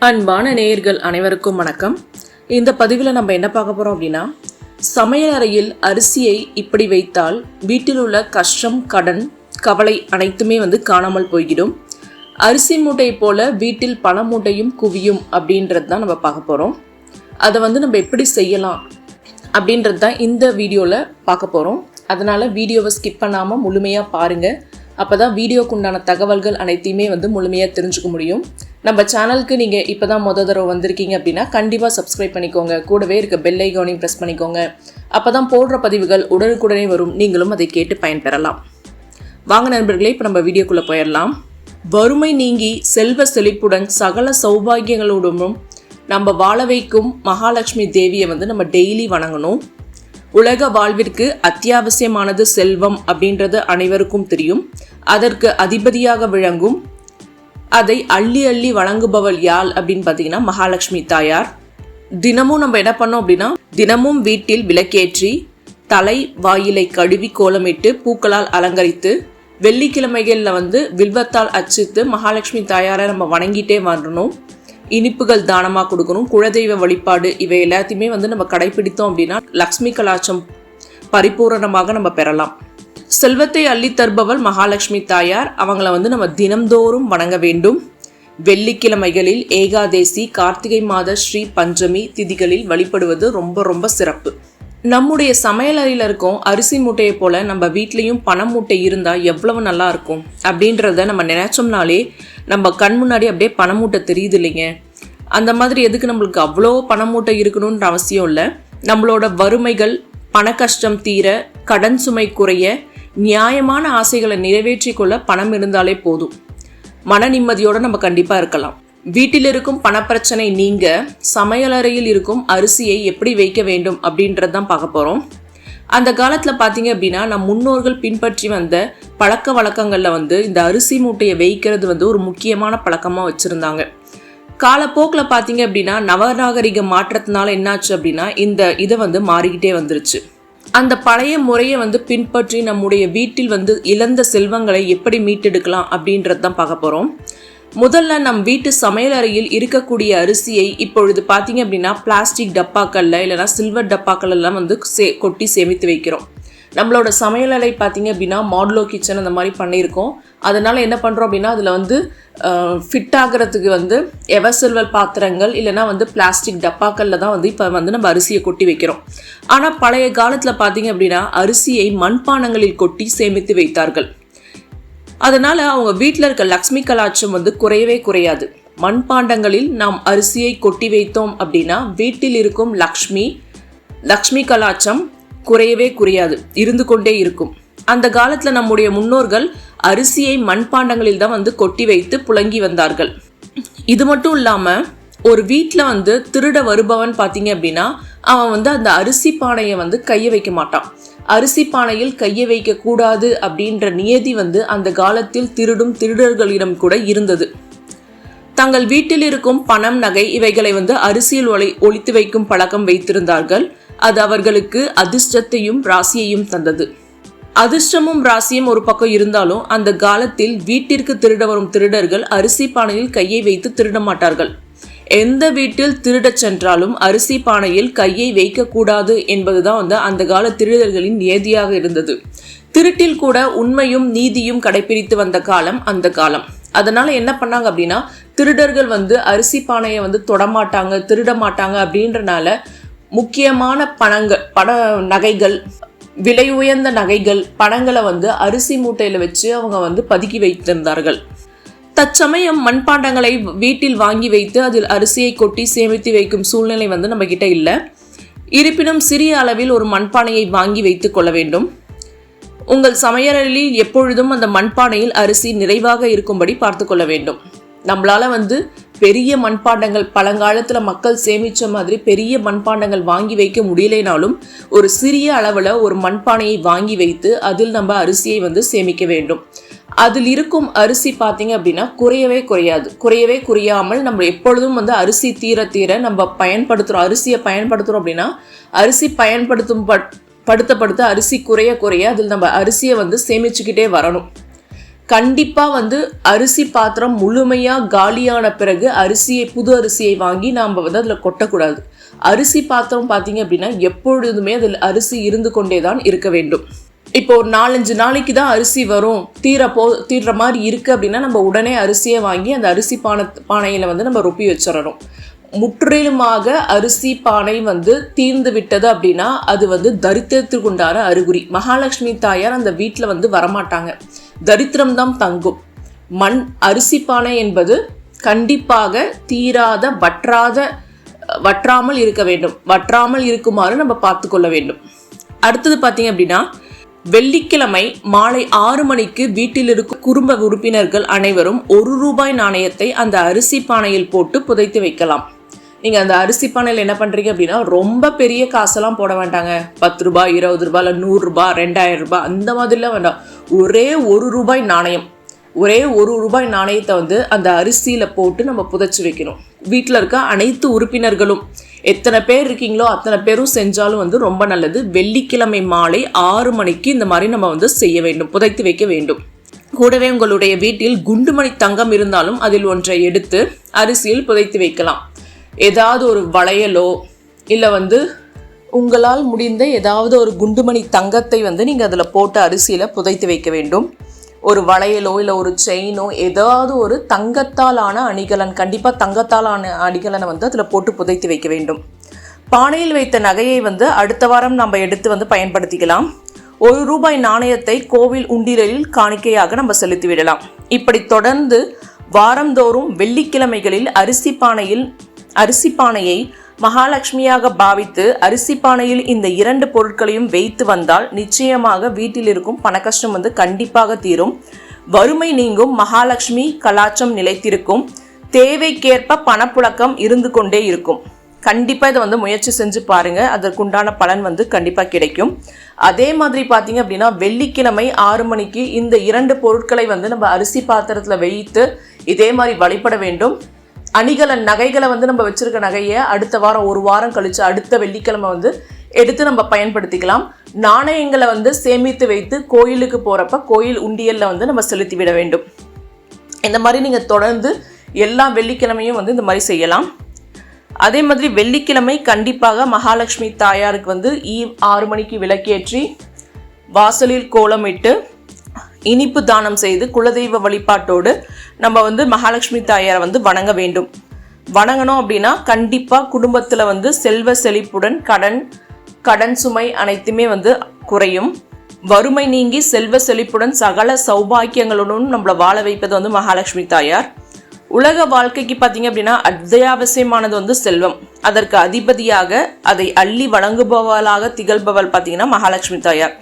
அன்பான நேயர்கள் அனைவருக்கும் வணக்கம். இந்த பதிவில் நம்ம என்ன பார்க்க போகிறோம் அப்படின்னா சமையல் அறையில் அரிசியை இப்படி வைத்தால் வீட்டில் உள்ள கஷ்டம் கடன் கவலை அனைத்துமே வந்து காணாமல் போய்கிடும் அரிசி மூட்டை போல வீட்டில் பண மூட்டையும் குவியும் அப்படின்றது தான் நம்ம பார்க்க போகிறோம் அதை வந்து நம்ம எப்படி செய்யலாம் அப்படின்றது தான் இந்த வீடியோவில் பார்க்க போகிறோம் அதனால் வீடியோவை ஸ்கிப் பண்ணாமல் முழுமையாக பாருங்கள் அப்போ தான் வீடியோக்கு உண்டான தகவல்கள் அனைத்தையுமே வந்து முழுமையாக தெரிஞ்சுக்க முடியும். நம்ம சேனலுக்கு நீங்கள் இப்போ தான் முத தடவை வந்திருக்கீங்க அப்படின்னா கண்டிப்பாக சப்ஸ்கிரைப் பண்ணிக்கோங்க. கூடவே இருக்க பெல் ஐக்கானையும் ப்ரெஸ் பண்ணிக்கோங்க. அப்போ தான் போடுற பதிவுகள் உடனுக்குடனே வரும். நீங்களும் அதை கேட்டு பயன்பெறலாம். வாங்க நண்பர்களே இப்போ நம்ம வீடியோக்குள்ளே போயிடலாம். வறுமை நீங்கி செல்வ செழிப்புடன் சகல சௌபாகியங்களோடும் நம்ம வாழ வைக்கும் மகாலட்சுமி தேவியை வந்து நம்ம டெய்லி வணங்கணும். உலக வாழ்விற்கு அத்தியாவசியமானது செல்வம் அப்படின்றது அனைவருக்கும் தெரியும். அதற்கு அதிபதியாக விளங்கும் அதை அள்ளி அள்ளி வழங்குபவள் யாழ் அப்படின்னு பார்த்தீங்கன்னா மகாலட்சுமி தாயார். தினமும் நம்ம என்ன பண்ணோம் அப்படின்னா தினமும் வீட்டில் விளக்கேற்றி தலை வாயிலை கழுவி கோலமிட்டு பூக்களால் அலங்கரித்து வெள்ளிக்கிழமைகளில் வந்து வில்வத்தால் அச்சித்து மகாலட்சுமி தாயாரை நம்ம வணங்கிட்டே வரணும். இனிப்புகள் தானமாக கொடுக்கணும்? குலதெய்வ வழிபாடு இவை எல்லாத்தையுமே வந்து நம்ம கடைபிடித்தோம் அப்படின்னா லக்ஷ்மி கலாச்சம் பரிபூரணமாக நம்ம பெறலாம். செல்வத்தை அள்ளி தருபவள் மகாலட்சுமி தாயார். அவங்கள வந்து நம்ம தினம்தோறும் வணங்க வேண்டும். வெள்ளிக்கிழமைகளில் ஏகாதேசி கார்த்திகை மாத ஸ்ரீ பஞ்சமி திதிகளில் வழிபடுவது ரொம்ப ரொம்ப சிறப்பு. நம்முடைய சமையலறையில் இருக்கும் அரிசி மூட்டையை போல நம்ம வீட்லேயும் பணம் மூட்டை இருந்தால் எவ்வளவு நல்லா இருக்கும் அப்படின்றத நம்ம நினைச்சோம்னாலே நம்ம கண் முன்னாடி அப்படியே பணமூட்டை தெரியுது இல்லைங்க. அந்த மாதிரி எதுக்கு நம்மளுக்கு அவ்வளோ பணமூட்டை மூட்டை இருக்கணுன்ற அவசியம் இல்லை. நம்மளோட வறுமைகள் பண கஷ்டம் தீர கடன் சுமை குறைய நியாயமான ஆசைகளை நிறைவேற்றி கொள்ள பணம் இருந்தாலே போதும். மன நிம்மதியோடு நம்ம கண்டிப்பாக இருக்கலாம். வீட்டில் இருக்கும் பணப்பிரச்சனை நீங்க சமையலறையில் இருக்கும் அரிசியை எப்படி வைக்க வேண்டும் அப்படின்றது தான் பார்க்க போகிறோம் அந்த காலத்தில் பார்த்தீங்க அப்படின்னா நம் முன்னோர்கள் பின்பற்றி வந்த பழக்க வழக்கங்களில் வந்து இந்த அரிசி மூட்டையை வைக்கிறது வந்து ஒரு முக்கியமான பழக்கமாக வச்சுருந்தாங்க. காலப்போக்கில் பார்த்தீங்க அப்படின்னா நவநாகரிக மாற்றத்தினால என்னாச்சு அப்படின்னா இந்த இதை வந்து மாறிக்கிட்டே வந்துருச்சு. அந்த பழைய முறையை வந்து பின்பற்றி நம்முடைய வீட்டில் வந்து இழந்த செல்வங்களை எப்படி மீட்டெடுக்கலாம் அப்படின்றது தான் பார்க்க போகிறோம் முதல்ல நம் வீட்டு சமையலறையில் இருக்கக்கூடிய அரிசியை இப்பொழுது பார்த்தீங்க அப்படின்னா பிளாஸ்டிக் டப்பாக்களில் இல்லைனா சில்வர் டப்பாக்கள் எல்லாம் வந்து சே கொட்டி சேமித்து வைக்கிறோம். நம்மளோட சமையலறை பார்த்தீங்க அப்படின்னா மாடுலோ கிச்சன் அந்த மாதிரி பண்ணியிருக்கோம். அதனால் என்ன பண்ணுறோம் அப்படின்னா அதில் வந்து ஃபிட் ஆகிறதுக்கு வந்து எவர்சில்வர் பாத்திரங்கள் இல்லைனா வந்து பிளாஸ்டிக் டப்பாக்களில் தான் வந்து இப்போ வந்து நம்ம அரிசியை கொட்டி வைக்கிறோம். ஆனால் பழைய காலத்தில் பார்த்தீங்க அப்படின்னா அரிசியை மண்பானங்களில் கொட்டி சேமித்து வைத்தார்கள். அதனால் அவங்க வீட்டில் இருக்க லக்ஷ்மி கலாச்சம் வந்து குறையவே குறையாது. மண்பாண்டங்களில் நாம் அரிசியை கொட்டி வைத்தோம் அப்படின்னா வீட்டில் இருக்கும் லக்ஷ்மி லக்ஷ்மி கலாச்சம் குறையவே குறையாது இருந்து கொண்டே இருக்கும். அந்த காலத்தில் நம்முடைய முன்னோர்கள் அரிசியை மண்பாண்டங்களில் தான் வந்து கொட்டி வைத்து புழங்கி வந்தார்கள். இது மட்டும் இல்லாமல் ஒரு வீட்டில் வந்து திருட வருபவன் பார்த்தீங்க அப்படின்னா அவன் வந்து அந்த அரிசி பானையை வந்து கையை வைக்க மாட்டான். அரிசி பானையில் கையை வைக்க கூடாது அப்படின்ற நியதி வந்து அந்த காலத்தில் திருடும் திருடர்களிடம் கூட இருந்தது. தங்கள் வீட்டில் இருக்கும் பணம் நகை இவைகளை வந்து அரிசியில் ஒளி ஒழித்து வைக்கும் பழக்கம் வைத்திருந்தார்கள். அது அவர்களுக்கு அதிர்ஷ்டத்தையும் ராசியையும் தந்தது. அதிர்ஷ்டமும் ராசியும் ஒரு பக்கம் இருந்தாலும் அந்த காலத்தில் வீட்டிற்கு திருட வரும் திருடர்கள் அரிசி பானையில் கையை வைத்து திருட மாட்டார்கள். எந்த வீட்டில் திருடச் சென்றாலும் அரிசி பானையில் கையை வைக்கக்கூடாது என்பதுதான் வந்து அந்த கால திருடர்களின் நியதியாக இருந்தது. திருட்டில் கூட உண்மையும் நீதியும் கடைபிடித்து வந்த காலம் அந்த காலம். அதனால என்ன பண்ணாங்க அப்படின்னா திருடர்கள் வந்து அரிசி பானையை வந்து தொடமாட்டாங்க திருட மாட்டாங்க அப்படின்றனால முக்கியமான பணங்கள் பண நகைகள் விலை உயர்ந்த நகைகள் பணங்களை வந்து அரிசி மூட்டையில் வச்சு அவங்க வந்து பதுக்கி வைத்திருந்தார்கள். தற்சமயம் மண்பாண்டங்களை வீட்டில் வாங்கி வைத்து அதில் அரிசியை கொட்டி சேமித்து வைக்கும் சூழ்நிலை வந்து நம்ம கிட்ட இல்லை. இருப்பினும் சிறிய அளவில் ஒரு மண்பானையை வாங்கி வைத்து கொள்ள வேண்டும். உங்கள் சமையலில் எப்பொழுதும் அந்த மண்பானையில் அரிசி நிறைவாக இருக்கும்படி பார்த்து கொள்ள வேண்டும். நம்மளால வந்து பெரிய மண்பாண்டங்கள் பழங்காலத்தில் மக்கள் சேமித்த மாதிரி பெரிய மண்பாண்டங்கள் வாங்கி வைக்க முடியலைனாலும் ஒரு சிறிய அளவில் ஒரு மண்பானையை வாங்கி வைத்து அதில் நம்ம அரிசியை வந்து சேமிக்க வேண்டும். அதில் இருக்கும் அரிசி பார்த்தீங்க அப்படின்னா குறையவே குறையாது. குறையவே குறையாமல் நம்ம எப்பொழுதும் வந்து அரிசி தீர தீர நம்ம பயன்படுத்துகிறோம் அரிசியை பயன்படுத்துகிறோம் அப்படின்னா அரிசி பயன்படுத்தும் படுத்த படுத்த அரிசி குறைய குறைய அதில் நம்ம அரிசியை வந்து சேமிச்சுக்கிட்டே வரணும். கண்டிப்பாக வந்து அரிசி பாத்திரம் முழுமையாக காலியான பிறகு அரிசியை புது அரிசியை வாங்கி நாம் வந்து அதில் கொட்டக்கூடாது. அரிசி பாத்திரம் பார்த்தீங்க அப்படின்னா எப்பொழுதுமே அதில் அரிசி இருந்து கொண்டே தான் இருக்க வேண்டும். இப்போ ஒரு நாலஞ்சு நாளைக்கு தான் அரிசி வரும். தீர போ தீர்ற மாதிரி இருக்குது அப்படின்னா நம்ம உடனே அரிசியை வாங்கி அந்த அரிசி பானை பானையில் வந்து நம்ம ரொப்பி வச்சிடணும். முற்றிலுமாக அரிசி பானை வந்து தீர்ந்து விட்டது அப்படின்னா அது வந்து தரித்திரத்துக்குண்டான அறிகுறி. மகாலட்சுமி தாயார் அந்த வீட்டில் வந்து வரமாட்டாங்க. தரித்திரம்தான் தங்கும். மண் அரிசி பானை என்பது கண்டிப்பாக தீராத வற்றாத வற்றாமல் இருக்க வேண்டும். வற்றாமல் இருக்குமாறு நம்ம பார்த்து கொள்ள வேண்டும். அடுத்தது பார்த்தீங்க அப்படின்னா வெள்ளிக்கிழமை மாலை ஆறு மணிக்கு வீட்டில் இருக்கும் குடும்ப உறுப்பினர்கள் அனைவரும் ஒரு ரூபாய் நாணயத்தை அந்த அரிசி பானையில் போட்டு புதைத்து வைக்கலாம். நீங்கள் அந்த அரிசி பானையில் என்ன பண்ணுறீங்க அப்படின்னா ரொம்ப பெரிய காசெல்லாம் போட வேண்டாங்க. பத்து ரூபாய் இருபது ரூபாய் இல்லை நூறுரூபா ரெண்டாயிரம் ரூபாய் அந்த மாதிரிலாம் வேண்டாம். ஒரே ஒரு ரூபாய் நாணயம். ஒரே ஒரு ரூபாய் நாணயத்தை வந்து அந்த அரிசியில் போட்டு நம்ம புதைச்சி வைக்கணும். வீட்டில் இருக்க அனைத்து உறுப்பினர்களும் எத்தனை பேர் இருக்கீங்களோ அத்தனை பேரும் செஞ்சாலும் வந்து ரொம்ப நல்லது. வெள்ளிக்கிழமை மாலை ஆறு மணிக்கு இந்த மாதிரி நம்ம வந்து செய்ய வேண்டும் புதைத்து வைக்க வேண்டும். கூடவே உங்களுடைய வீட்டில் குண்டுமணி தங்கம் இருந்தாலும் அதில் ஒன்றை எடுத்து அரிசியில் புதைத்து வைக்கலாம். ஏதாவது ஒரு வளையலோ இல்லை வந்து உங்களால் முடிந்த ஏதாவது ஒரு குண்டுமணி தங்கத்தை வந்து நீங்கள் அதில் போட்டு அரிசியில் புதைத்து வைக்க வேண்டும். ஒரு வளையலோ இல்லை ஒரு செயினோ ஏதாவது ஒரு தங்கத்தாலான அணிகலன் கண்டிப்பாக தங்கத்தாலான அணிகலனை வந்து அதில் போட்டு புதைத்து வைக்க வேண்டும். பானையில் வைத்த நகையை வந்து அடுத்த வாரம் நம்ம எடுத்து வந்து பயன்படுத்திக்கலாம். ஒரு ரூபாய் நாணயத்தை கோவில் உண்டிரலில் காணிக்கையாக நம்ம செலுத்திவிடலாம் இப்படி தொடர்ந்து வாரந்தோறும் வெள்ளிக்கிழமைகளில் அரிசி பானையில் அரிசி பானையை மகாலட்சுமியாக பாவித்து அரிசி பானையில் இந்த இரண்டு பொருட்களையும் வைத்து வந்தால் நிச்சயமாக வீட்டில் இருக்கும் பணக்கஷ்டம் வந்து கண்டிப்பாக தீரும். வறுமை நீங்கும் மகாலட்சுமி கலாச்சம் நிலைத்திருக்கும். தேவைக்கேற்ப பணப்புழக்கம் இருந்து கொண்டே இருக்கும். கண்டிப்பாக இதை வந்து முயற்சி செஞ்சு பாருங்க. அதற்குண்டான பலன் வந்து கண்டிப்பாக கிடைக்கும். அதே மாதிரி பார்த்தீங்க அப்படின்னா வெள்ளிக்கிழமை ஆறு மணிக்கு இந்த இரண்டு பொருட்களை வந்து நம்ம அரிசி பாத்திரத்தில் வைத்து இதே மாதிரி வழிபட வேண்டும். அணிகலன் நகைகளை வந்து நம்ம வச்சுருக்க நகையை அடுத்த வாரம் ஒரு வாரம் கழித்து அடுத்த வெள்ளிக்கிழமை வந்து எடுத்து நம்ம பயன்படுத்திக்கலாம். நாணயங்களை வந்து சேமித்து வைத்து கோயிலுக்கு போகிறப்ப கோயில் உண்டியலில் வந்து நம்ம செலுத்தி விட வேண்டும். இந்த மாதிரி நீங்கள் தொடர்ந்து எல்லா வெள்ளிக்கிழமையும் வந்து இந்த மாதிரி செய்யலாம். அதே மாதிரி வெள்ளிக்கிழமை கண்டிப்பாக மகாலட்சுமி தாயாருக்கு வந்து ஈ ஆறு மணிக்கு விளக்கேற்றி வாசலில் கோலமிட்டு இனிப்பு தானம் செய்து குலதெய்வ வழிபாட்டோடு நம்ம வந்து மகாலட்சுமி தாயாரை வந்து வணங்க வேண்டும். வணங்கணும் அப்படின்னா கண்டிப்பாக குடும்பத்தில் வந்து செல்வ செழிப்புடன் கடன் கடன் சுமை அனைத்துமே வந்து குறையும். வறுமை நீங்கி செல்வ செழிப்புடன் சகல சௌபாக்கியங்களுடன் நம்மளை வாழ வைப்பது வந்து மகாலட்சுமி தாயார். உலக வாழ்க்கைக்கு பார்த்தீங்க அப்படின்னா அத்தியாவசியமானது வந்து செல்வம். அதற்கு அதிபதியாக அதை அள்ளி வழங்குபவளாக திகழ்பவள் பார்த்தீங்கன்னா மகாலட்சுமி தாயார்.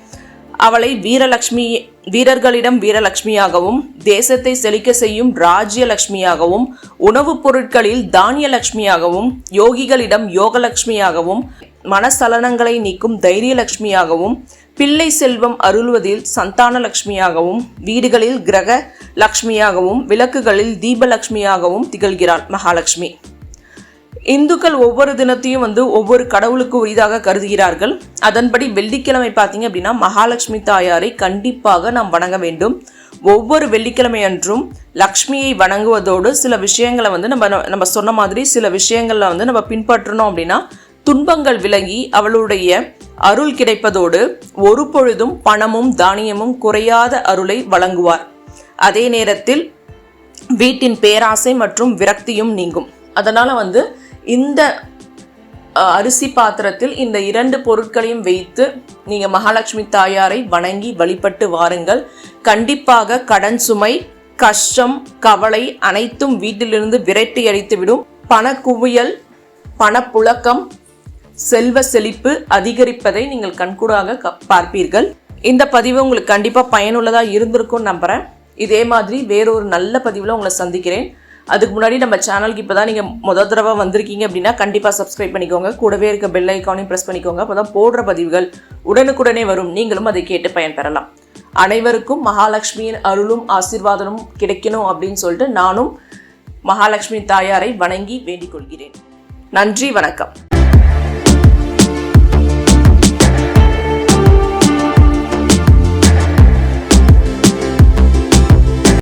அவளை வீரலட்சுமி வீரர்களிடம் வீரலட்சுமியாகவும் தேசத்தை செழிக்க செய்யும் ராஜ்யலட்சுமியாகவும் உணவுப் பொருட்களில் தானியலட்சுமியாகவும் யோகிகளிடம் யோகலட்சுமியாகவும் மனசலனங்களை நீக்கும் தைரியலட்சுமியாகவும் பிள்ளை செல்வம் அருள்வதில் சந்தான லட்சுமியாகவும் வீடுகளில் கிரக லக்ஷ்மியாகவும் விளக்குகளில் தீபலட்சுமியாகவும் திகழ்கிறாள் மகாலட்சுமி இந்துக்கள் ஒவ்வொரு தினத்தையும் வந்து ஒவ்வொரு கடவுளுக்கு உரிதாக கருதுகிறார்கள். அதன்படி வெள்ளிக்கிழமை பார்த்தீங்க அப்படின்னா மகாலட்சுமி தாயாரை கண்டிப்பாக நாம் வணங்க வேண்டும். ஒவ்வொரு வெள்ளிக்கிழமை அன்றும் லக்ஷ்மியை வணங்குவதோடு சில விஷயங்களை வந்து நம்ம நம்ம சொன்ன மாதிரி சில விஷயங்களில் வந்து நம்ம பின்பற்றணும் அப்படின்னா துன்பங்கள் விலகி அவளுடைய அருள் கிடைப்பதோடு ஒரு பொழுதும் பணமும் தானியமும் குறையாத அருளை வழங்குவார். அதே நேரத்தில் வீட்டின் பேராசை மற்றும் விரக்தியும் நீங்கும். அதனால் வந்து இந்த அரிசி பாத்திரத்தில் இந்த இரண்டு பொருட்களையும் வைத்து நீங்கள் மகாலட்சுமி தாயாரை வணங்கி வழிபட்டு வாருங்கள். கண்டிப்பாக கடன் சுமை கஷ்டம் கவலை அனைத்தும் வீட்டிலிருந்து விரட்டி அடித்துவிடும் பண குவியல் பணப்புழக்கம் செல்வ செழிப்பு அதிகரிப்பதை நீங்கள் கண்கூடாக பார்ப்பீர்கள். இந்த பதிவு உங்களுக்கு கண்டிப்பாக பயனுள்ளதாக இருந்திருக்கும் நம்புகிறேன் இதே மாதிரி வேறொரு நல்ல பதிவில் உங்களை சந்திக்கிறேன். அதுக்கு முன்னாடி நம்ம சேனலுக்கு இப்போ தான் நீங்கள் முதல் தடவை வந்திருக்கீங்க அப்படின்னா கண்டிப்பாக சப்ஸ்கிரைப் பண்ணிக்கோங்க. கூடவே இருக்க பெல் ஐக்கானையும் ப்ரெஸ் பண்ணிக்கோங்க. அப்போ தான் போடுற பதிவுகள் உடனுக்குடனே வரும். நீங்களும் அதை கேட்டு பயன்பெறலாம் அனைவருக்கும் மகாலட்சுமியின் அருளும் ஆசீர்வாதமும் கிடைக்கணும் அப்படின்னு சொல்லிட்டு நானும் மகாலட்சுமி தாயாரை வணங்கி வேண்டிக் கொள்கிறேன். நன்றி வணக்கம்.